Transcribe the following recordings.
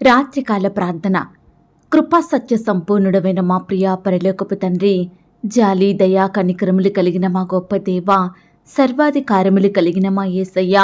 రాత్రికాల ప్రార్థన. కృపా సత్య సంపూర్ణుడమైన మా ప్రియా పరిలోకపు తండ్రి జాలి దయా కనికరములు కలిగిన మా గొప్ప దేవ సర్వాధికారములు కలిగిన మా యేసయ్య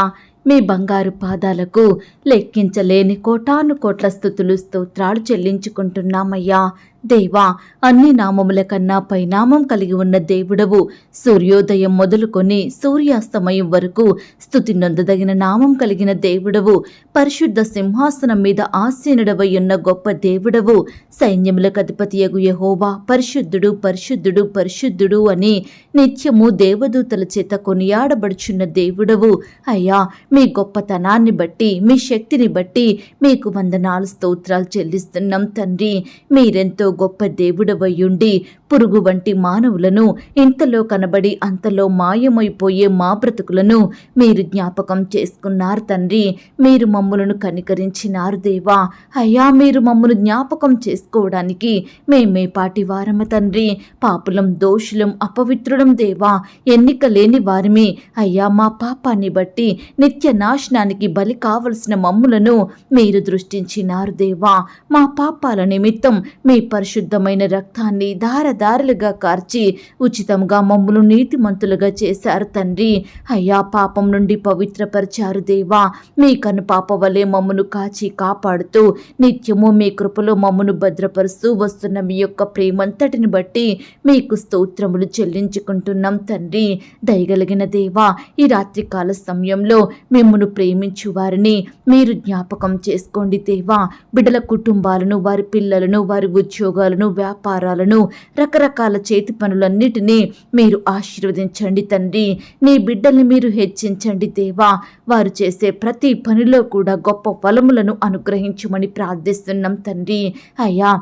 మీ బంగారు పాదాలకు లెక్కించలేని కోటాను కోట్ల స్థుతులు స్తోత్రాలు చెల్లించుకుంటున్నామయ్యా. దేవా అన్ని నామముల కన్నా పైనామం కలిగి ఉన్న దేవుడవు. సూర్యోదయం మొదలుకొని సూర్యాస్తమయం వరకు స్థుతి నొందదగిన నామం కలిగిన దేవుడవు. పరిశుద్ధ సింహాసనం మీద ఆసీనుడవై ఉన్న గొప్ప దేవుడవు. సైన్యములకు అధిపతియగు యహోవా పరిశుద్ధుడు పరిశుద్ధుడు పరిశుద్ధుడు అని నిత్యము దేవదూతల చేత కొనియాడబడుచున్న దేవుడవు. అయ్యా మీ గొప్పతనాన్ని బట్టి మీ శక్తిని బట్టి మీకు వందనాలు స్తోత్రాలు చెల్లిస్తున్నాం తండ్రి. మీరెంతో గొప్ప దేవుడవయ్యుండి పురుగు వంటి మానవులను ఇంతలో కనబడి అంతలో మాయమైపోయే మా బ్రతుకులను మీరు జ్ఞాపకం చేసుకున్నారు తండ్రి. మీరు మమ్ములను కనికరించినారు దేవా. అయ్యా మీరు మమ్మను జ్ఞాపకం చేసుకోవడానికి మేమే పాటి వారమ తండ్రి. పాపులం దోషులం అపవిత్రులం దేవా. ఎన్నిక లేని వారిమి అయ్యా మా పాపాన్ని బట్టి నిత్య నాశనానికి బలి కావలసిన మమ్ములను మీరు దృష్టించినారు దేవా. మా పాపాల నిమిత్తం మీ పరిశుద్ధమైన రక్తాన్ని దారదారులుగా కార్చి ఉచితంగా మమ్మలు నీతిమంతులుగా చేశారు తండ్రి. అయ్యా పాపం నుండి పవిత్రపరిచారు దేవా. మీ కనుపాప వలె మమ్మను కాచి కాపాడుతూ నిత్యము మీ కృపలో మమ్మను భద్రపరుస్తూ వస్తున్న మీ యొక్క ప్రేమంతటిని బట్టి మీకు స్తోత్రములు చెల్లించుకుంటున్నాం తండ్రి. దయగలిగిన దేవా ఈ రాత్రికాల సమయంలో మిమ్మను ప్రేమించు వారిని మీరు జ్ఞాపకం చేసుకోండి దేవా. బిడ్డల కుటుంబాలను వారి పిల్లలను వారి ఉద్యోగాలను వ్యాపారాలను రకరకాల చేతి పనులన్నిటినీ మీరు ఆశీర్వదించండి తండ్రి. నీ బిడ్డల్ని మీరు హెచ్చించండి దేవా. వారు చేసే ప్రతి పనిలో కూడా గొప్ప ఫలములను అనుగ్రహించమని ప్రార్థిస్తున్నాం తండ్రి. అయ్యా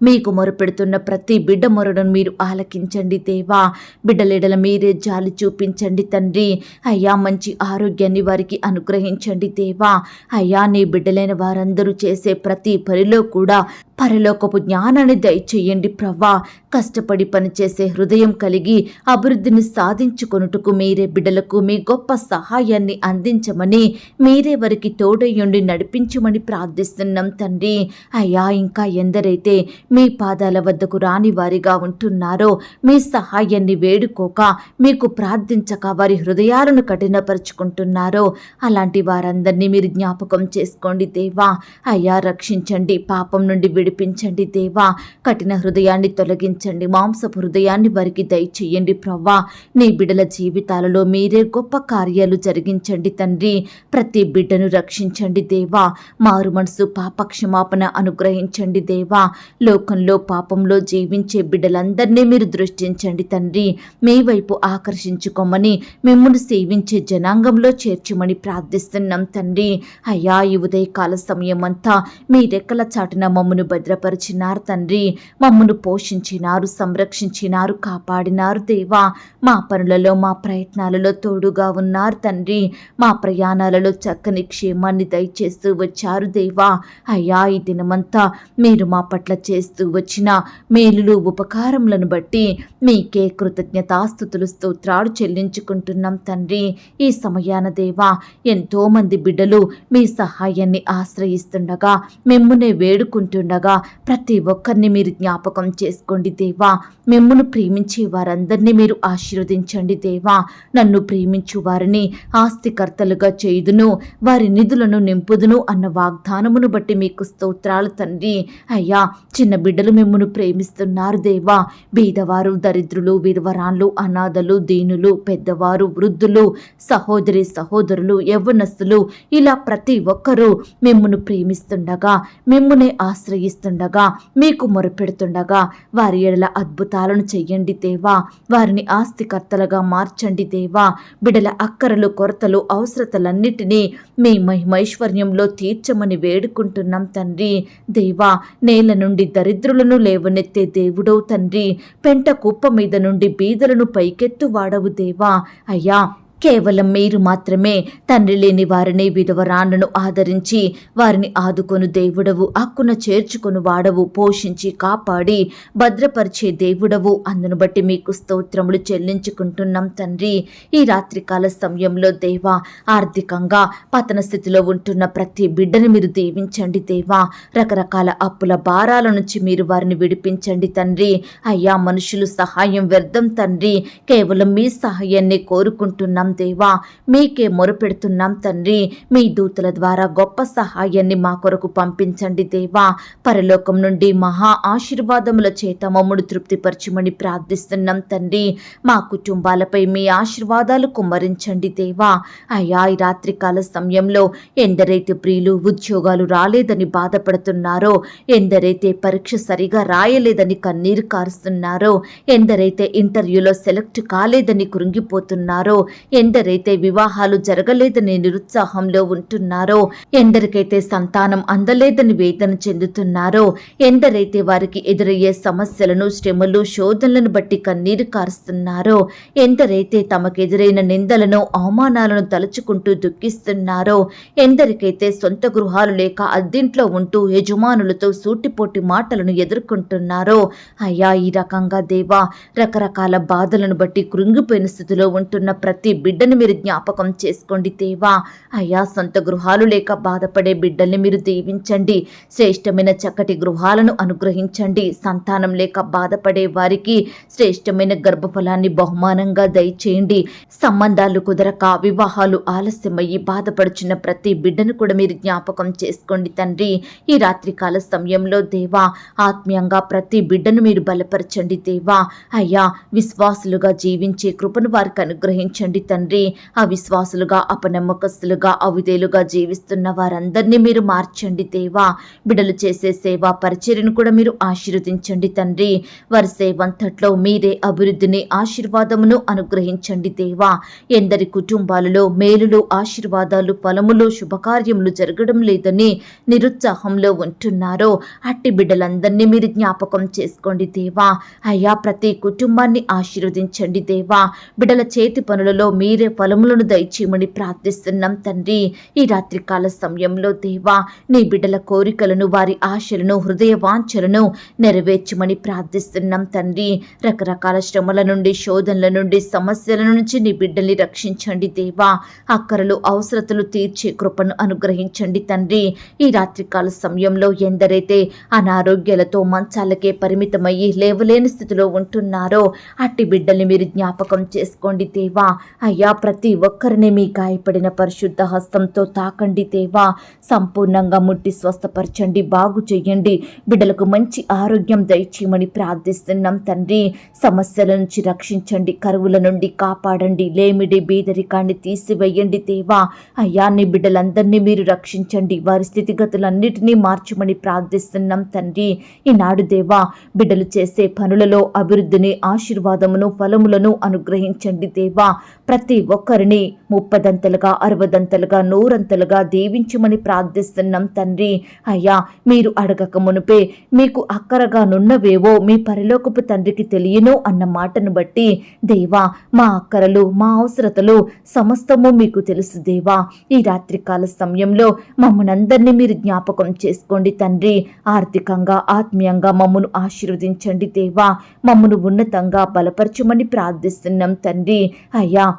మీకు మొరపెడుతున్న ప్రతి బిడ్డ మొరను మీరు ఆలకించండి దేవా. బిడ్డలేడల మీరే జాలి చూపించండి తండ్రి. అయ్యా మంచి ఆరోగ్యాన్ని వారికి అనుగ్రహించండి దేవా. అయ్యా నీ బిడ్డలైన వారందరూ చేసే ప్రతి పనిలో కూడా పరలోకపు జ్ఞానాన్ని దయచేయండి ప్రవ్వా. కష్టపడి పనిచేసే హృదయం కలిగి అభివృద్ధిని సాధించుకొనుటకు మీరే బిడ్డలకు మీ గొప్ప సహాయాన్ని అందించమని మీరే వారికి తోడయ్యుండి నడిపించమని ప్రార్థిస్తున్నాం తండ్రి. అయ్యా ఇంకా ఎందరైతే మీ పాదాల వద్దకు రాని వారిగా ఉంటున్నారో మీ సహాయాన్ని వేడుకోక మీకు ప్రార్థించక వారి హృదయాలను కఠినపరుచుకుంటున్నారో అలాంటి వారందరినీ మీరు జ్ఞాపకం చేసుకోండి దేవా. అయ్యా రక్షించండి. పాపం నుండి విడిపించండి దేవా. కఠిన హృదయాన్ని తొలగించండి. మాంసపు హృదయాన్ని వారికి దయచేయండి ప్రవ్వా. నీ బిడల జీవితాలలో మీరే గొప్ప కార్యాలు జరిగించండి తండ్రి. ప్రతి బిడ్డను రక్షించండి దేవా. మారు మనసు పాపక్షమాపణ అనుగ్రహించండి దేవా. లోకంలో పాపంలో జీవించే బిడ్డలందరినీ మీరు దృష్టించండి తండ్రి. మీ వైపు ఆకర్షించుకోమని మిమ్మల్ని సేవించే జనాంగంలో చేర్చమని ప్రార్థిస్తున్నాం తండ్రి. అయ్యా ఈ ఉదయకాల సమయం అంతా మీ రెక్కల చాటున మమ్మను భద్రపరిచినారు తండ్రి. మమ్మను పోషించినారు సంరక్షించినారు కాపాడినారు దేవా. మా పనులలో మా ప్రయత్నాలలో తోడుగా ఉన్నారు తండ్రి. మా ప్రయాణాలలో చక్కని క్షేమాన్ని దయచేస్తూ వచ్చారు దేవా. అయ్యా ఈ దినమంతా మీరు మా పట్ల చేస్తూ వచ్చిన మేలులు ఉపకారములను బట్టి మీకే కృతజ్ఞతాస్థుతులు స్తోత్రాలు చెల్లించుకుంటున్నాం తండ్రి. ఈ సమయాన దేవా ఎంతో మంది బిడ్డలు మీ సహాయాన్ని ఆశ్రయిస్తుండగా మిమ్మునే వేడుకుంటుండగా ప్రతి ఒక్కరిని మీరు జ్ఞాపకం చేసుకోండి దేవా. మిమ్మను ప్రేమించే వారందరినీ మీరు ఆశీర్వదించండి దేవా. నన్ను ప్రేమించు వారిని ఆస్తికర్తలుగా చేయుదును వారి నిధులను నింపుదును అన్న వాగ్దానమును బట్టి మీకు స్తోత్రాలు తండ్రి. అయ్యా చిన్న బిడ్డలు మిమ్మను ప్రేమిస్తున్నారు దేవా. బీదవారు దరిద్రులు విధవరాన్లు అనాథలు దీనులు పెద్దవారు వృద్ధులు సహోదరి సహోదరులు యవ్వనస్తులు ఇలా ప్రతి ఒక్కరూ మిమ్మను ప్రేమిస్తుండగా మిమ్మునే ప్రార్థిస్తుండగా మీకు మొరపెడుతుండగా వారి ఎడల అద్భుతాలను చెయ్యండి దేవా. వారిని ఆస్తికర్తలుగా మార్చండి దేవా. బిడల అక్కరలు కొరతలు అవసరతలన్నిటినీ మీ మహిమైశ్వర్యంలో తీర్చమని వేడుకుంటున్నాం తండ్రి. దేవా నేల నుండి దరిద్రులను లేవనెత్తే దేవుడవు తండ్రి. పెంట కుప్ప మీద నుండి బీదలను పైకెత్తు వాడవు దేవా. అయ్యా కేవలం మీరు మాత్రమే తండ్రి లేని వారిని విధవరాన్నను ఆదరించి వారిని ఆదుకొను దేవుడవు అక్కున చేర్చుకొను వాడవు పోషించి కాపాడి భద్రపరిచే దేవుడవు. అందును బట్టి మీకు స్తోత్రములు చెల్లించుకుంటున్నాం తండ్రి. ఈ రాత్రికాల సమయంలో దేవా ఆర్థికంగా పతన స్థితిలో ఉంటున్న ప్రతి బిడ్డని మీరు దీవించండి దేవా. రకరకాల అప్పుల భారాల నుంచి మీరు వారిని విడిపించండి తండ్రి. అయ్యా మనుషులు సహాయం వ్యర్థం తండ్రి. కేవలం మీ సహాయాన్ని కోరుకుంటున్నాం దేవా మీకే మొరపెడుతున్నాం తండ్రి. మీ దూతల ద్వారా గొప్ప సహాయాన్ని మా కొరకు పంపించండి దేవా. పరలోకం నుండి మహా ఆశీర్వాదముల చేత మమ్ముడు తృప్తిపరచమని ప్రార్థిస్తున్నాం తండ్రి. మా కుటుంబాలపై మీ ఆశీర్వాదాలు కుమ్మరించండి దేవా. అయ్యా ఈ రాత్రికాల సమయంలో ఎందరైతే ప్రియులు ఉద్యోగాలు రాలేదని బాధపడుతున్నారో ఎందరైతే పరీక్ష సరిగా రాయలేదని కన్నీరు కారుస్తున్నారో ఎందరైతే ఇంటర్వ్యూలో సెలెక్ట్ కాలేదని కృంగిపోతున్నారో ఎందరైతే వివాహాలు జరగలేదని నిరుత్సాహంలో ఉంటున్నారో ఎందరికైతే సంతానం అందలేదని వేదన చెందుతున్నారో ఎందరైతే వారికి ఎదురయ్యే సమస్యలను శ్రమలు శోధనలను బట్టి కన్నీరు కారుస్తున్నారో ఎందరైతే తమకెదురైన నిందలను అవమానాలను తలుచుకుంటూ దుఃఖిస్తున్నారో ఎందరికైతే సొంత గృహాలు లేక అద్దింట్లో ఉంటూ యజమానులతో సూటిపోటి మాటలను ఎదుర్కొంటున్నారో అయ్యా ఈ రకంగా దేవా రకరకాల బాధలను బట్టి కృంగిపోయిన స్థితిలో ఉంటున్న ప్రతి బిడ్డను మీరు జ్ఞాపకం చేసుకోండి దేవా. అయ్యా సొంత గృహాలు లేక బాధపడే బిడ్డల్ని మీరు దీవించండి. శ్రేష్టమైన చక్కటి గృహాలను అనుగ్రహించండి. సంతానం లేక బాధపడే వారికి శ్రేష్టమైన గర్భఫలాన్ని బహుమానంగా దయచేయండి. సంబంధాలు కుదరక వివాహాలు ఆలస్యమయ్యి బాధపడుచున్న ప్రతి బిడ్డను కూడా మీరు జ్ఞాపకం చేసుకోండి తండ్రి. ఈ రాత్రికాల సమయంలో దేవా ఆత్మీయంగా ప్రతి బిడ్డను మీరు బలపరచండి దేవా. అయ్యా విశ్వాసులుగా జీవించే కృపను వారికి అనుగ్రహించండి తండ్రి. అవిశ్వాసులుగా అపనమ్మకస్తులుగా అవిధేలుగా జీవిస్తున్న వారందరినీ మీరు మార్చండి దేవా. బిడలు చేసే సేవా పరిచర్యను కూడా మీరు ఆశీర్వదించండి తండ్రి. వారి సేవంతట్లో మీరే అభివృద్ధిని ఆశీర్వాదమును అనుగ్రహించండి దేవా. ఎందరి కుటుంబాలలో మేలులు ఆశీర్వాదాలు ఫలములు శుభకార్యములు జరగడం లేదని నిరుత్సాహంలో ఉంటున్నారో అట్టి బిడ్డలందరినీ మీరు జ్ఞాపకం చేసుకోండి దేవా. అయ్యా ప్రతి కుటుంబాన్ని ఆశీర్వదించండి దేవా. బిడ్డల చేతి పనులలో మీరే ఫలములను దయచేయమని ప్రార్థిస్తున్నాం తండ్రి. ఈ రాత్రికాల సమయంలో దేవా నీ బిడ్డల కోరికలను వారి ఆశలను హృదయ వాంఛలను నెరవేర్చమని ప్రార్థిస్తున్నాం తండ్రి. రకరకాల శ్రమల నుండి శోధనల నుండి సమస్యల నుంచి నీ బిడ్డల్ని రక్షించండి దేవా. అక్కరలు అవసరతలు తీర్చే కృపను అనుగ్రహించండి తండ్రి. ఈ రాత్రికాల సమయంలో ఎందరైతే అనారోగ్యాలతో మంచాలకే పరిమితమయ్యి లేవలేని స్థితిలో ఉంటున్నారో అట్టి బిడ్డల్ని మీరు జ్ఞాపకం చేసుకోండి దేవా. అయ్యా ప్రతి ఒక్కరిని మీ గాయపడిన పరిశుద్ధ హస్తంతో తాకండి దేవా. సంపూర్ణంగా ముట్టి స్వస్థపరచండి బాగు చెయ్యండి బిడ్డలకు మంచి ఆరోగ్యం దయచేయమని ప్రార్థిస్తున్నాం తండ్రి. సమస్యల నుంచి రక్షించండి కరువుల నుండి కాపాడండి. లేమిడి బీదరికాన్ని తీసివేయండి దేవా. అయ్యా నీ బిడ్డలందరినీ మీరు రక్షించండి. వారి స్థితిగతులన్నిటినీ మార్చమని ప్రార్థిస్తున్నాం తండ్రి. ఈనాడు దేవా బిడ్డలు చేసే పనులలో అభివృద్ధిని ఆశీర్వాదమును ఫలములను అనుగ్రహించండి దేవా. ప్రతి ఒక్కరిని ముప్పదంతలుగా అరవదంతలుగా నూరంతలుగా దీవించమని ప్రార్థిస్తున్నాం తండ్రి. అయ్యా మీరు అడగక మునుపే మీకు అక్కరగా నున్నవేవో మీ పరిలోకపు తండ్రికి తెలియను అన్న మాటను బట్టి దేవా మా అక్కరలు మా అవసరతలు సమస్తము మీకు తెలుసు దేవా. ఈ రాత్రికాల సమయంలో మమ్మల్ని మీరు జ్ఞాపకం చేసుకోండి తండ్రి. ఆర్థికంగా ఆత్మీయంగా మమ్మను ఆశీర్వదించండి దేవా. మమ్మను ఉన్నతంగా బలపరచమని ప్రార్థిస్తున్నాం తండ్రి. అయ్యా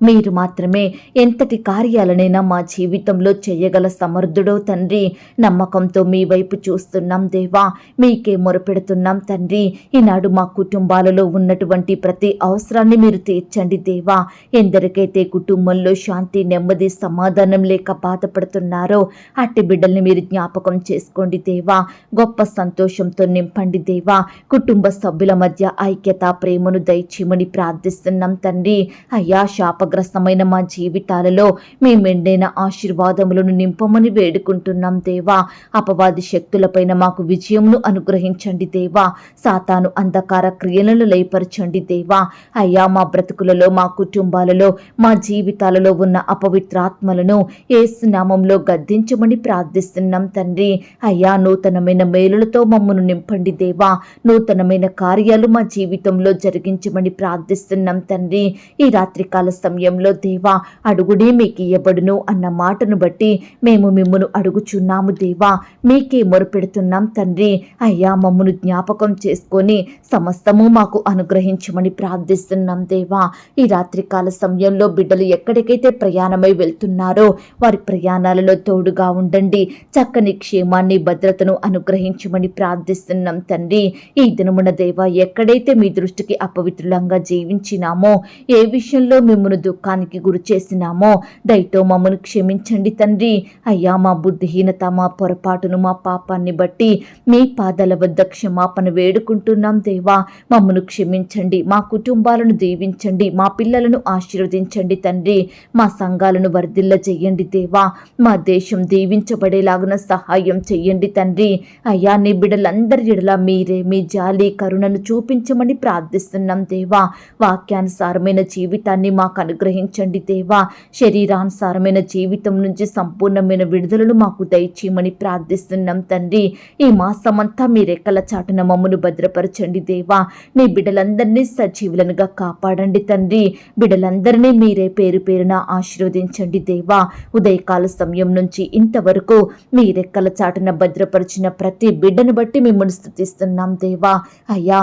మీరు మాత్రమే ఎంతటి కార్యాలనైనా మా జీవితంలో చేయగల సమర్థుడో తండ్రి. నమ్మకంతో మీ వైపు చూస్తున్నాం దేవా. మీకే మొరపెడుతున్నాం తండ్రి. ఈనాడు మా కుటుంబాలలో ఉన్నటువంటి ప్రతి అవసరాన్ని మీరు తీర్చండి దేవా. ఎందరికైతే కుటుంబంలో శాంతి నెమ్మది సమాధానం లేక బాధపడుతున్నారో అట్టి బిడ్డల్ని మీరు జ్ఞాపకం చేసుకోండి దేవా. గొప్ప సంతోషంతో నింపండి దేవా. కుటుంబ సభ్యుల మధ్య ఐక్యత ప్రేమను దయచేయమని ప్రార్థిస్తున్నాం తండ్రి. అయ్యా శాప శాపగ్రస్తమైన మా జీవితాలలో మీ మెండైన ఆశీర్వాదములను నింపమని వేడుకుంటున్నాం దేవా. అపవాది శక్తులపైన మాకు విజయమును అనుగ్రహించండి దేవా. సాతాను అంధకార క్రియలను లయపరచండి దేవా. అయ్యా మా బ్రతుకులలో మా కుటుంబాలలో మా జీవితాలలో ఉన్న అపవిత్రాత్మలను ఏసునామంలో గద్దించమని ప్రార్థిస్తున్నాం తండ్రి. అయ్యా నూతనమైన మేలులతో మమ్మను నింపండి దేవా. నూతనమైన కార్యాలు మా జీవితంలో జరిగించమని ప్రార్థిస్తున్నాం తండ్రి. ఈ రాత్రికాల సమయం సమయంలో దేవా అడుగుడే మీకు ఇవ్వబడును అన్న మాటను బట్టి మేము మిమ్మను అడుగుచున్నాము దేవా. మీకే మొరుపెడుతున్నాం తండ్రి. అయ్యా మమ్మను జ్ఞాపకం చేసుకొని సమస్తము మాకు అనుగ్రహించమని ప్రార్థిస్తున్నాం దేవా. ఈ రాత్రికాల సమయంలో బిడ్డలు ఎక్కడికైతే ప్రయాణమై వెళ్తున్నారో వారి ప్రయాణాలలో తోడుగా ఉండండి. చక్కని క్షేమాన్ని భద్రతను అనుగ్రహించమని ప్రార్థిస్తున్నాం తండ్రి. ఈ దినమున దేవా ఎక్కడైతే మీ దృష్టికి అపవిత్రులంగా జీవించినామో ఏ విషయంలో మిమ్మల్ని దుఃఖానికి గురి చేసినామో దయతో మమ్మను క్షమించండి తండ్రి. అయ్యా మా బుద్ధిహీనత మా పొరపాటును మా పాపాన్ని బట్టి మీ పాదాల వద్ద క్షమాపణ వేడుకుంటున్నాం దేవా. మమ్మను క్షమించండి మా కుటుంబాలను దీవించండి మా పిల్లలను ఆశీర్వదించండి తండ్రి. మా సంఘాలను వర్ధిల్ల చేయండి దేవా. మా దేశం దీవించబడేలాగున సహాయం చెయ్యండి తండ్రి. అయ్యా నీ బిడ్డలందరి ఎడల మీరే మీ జాలి కరుణను చూపించమని ప్రార్థిస్తున్నాం దేవా. వాక్యానుసారమైన జీవితాన్ని మాకు అనుగ్రహించండి దేవా. శరీరానుసారమైన జీవితం నుంచి సంపూర్ణమైన విడుదలను మాకు దయచేయమని ప్రార్థిస్తున్నాం తండ్రి. ఈ మాసమంతా మీ రెక్కల చాటున మమ్మను భద్రపరచండి దేవా. నీ బిడ్డలందరినీ సజీవులనుగా కాపాడండి తండ్రి. బిడ్డలందరినీ మీరే పేరు పేరున ఆశీర్వదించండి దేవా. ఉదయకాల సమయం నుంచి ఇంతవరకు మీ రెక్కల చాటున భద్రపరిచిన ప్రతి బిడ్డను బట్టి మిమ్మల్ని స్థుతిస్తున్నాం దేవా. అయ్యా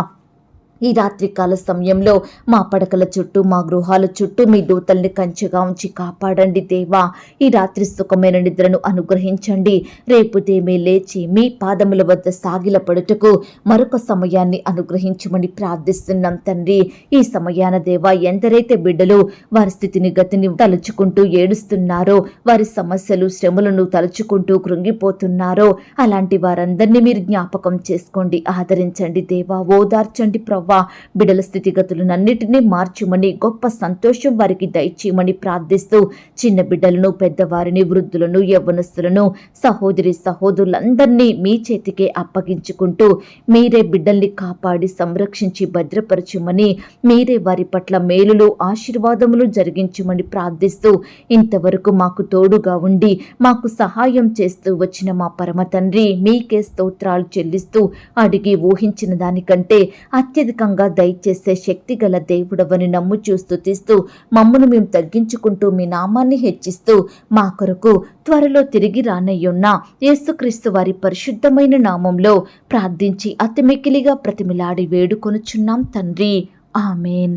ఈ రాత్రికాల సమయంలో మా పడకల చుట్టూ మా గృహాల చుట్టూ మీ దూతల్ని కంచెగా ఉంచి కాపాడండి దేవా. ఈ రాత్రి సుఖమైన నిద్రను అనుగ్రహించండి. రేపు దేమే లేచి మీ పాదముల వద్ద సాగిల పడుటకు మరొక సమయాన్ని అనుగ్రహించమని ప్రార్థిస్తున్నాం తండ్రి. ఈ సమయాన దేవా ఎందరైతే బిడ్డలు వారి స్థితిని గతిని తలుచుకుంటూ ఏడుస్తున్నారో వారి సమస్యలు శ్రమలను తలుచుకుంటూ కృంగిపోతున్నారో అలాంటి వారందరినీ మీరు జ్ఞాపకం చేసుకోండి ఆదరించండి దేవా ఓదార్చండి ప్రవ్వా. బిడల స్థితిగతులనన్నిటినీ మార్చుమని గొప్ప సంతోషం వారికి దయచేయమని ప్రార్థిస్తూ చిన్న బిడ్డలను పెద్దవారిని వృద్ధులను యవ్వనస్తులను సహోదరి సహోదరులందరినీ మీ చేతికే అప్పగించుకుంటూ మీరే బిడ్డల్ని కాపాడి సంరక్షించి భద్రపరచమని మీరే వారి పట్ల మేలులు ఆశీర్వాదములు జరిగించమని ప్రార్థిస్తూ ఇంతవరకు మాకు తోడుగా ఉండి మాకు సహాయం చేస్తూ వచ్చిన మా పరమ తండ్రి మీకే స్తోత్రాలు చెల్లిస్తూ అడిగి ఊహించిన దానికంటే అత్యధిక అత్యధికంగా దయచేసే శక్తి గల దేవుడవని నమ్ముచూ తీస్తూ మమ్మను మేము తగ్గించుకుంటూ మీ నామాన్ని హెచ్చిస్తూ మా కొరకు త్వరలో తిరిగి రానయ్యున్న యేసుక్రీస్తు వారి పరిశుద్ధమైన నామంలో ప్రార్థించి అతిమికిలిగా ప్రతిమిలాడి వేడుకొనుచున్నాం తండ్రి. ఆమెన్.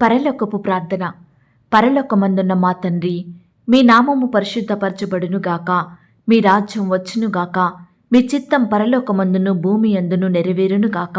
పరలోకపు ప్రార్థన. పరలోకమందున్న మా తండ్రి మీ నామము పరిశుద్ధపరచబడునుగాక మీ రాజ్యం వచ్చునుగాక మీ చిత్తం పరలోకమందును భూమి అందును నెరవేరునుగాక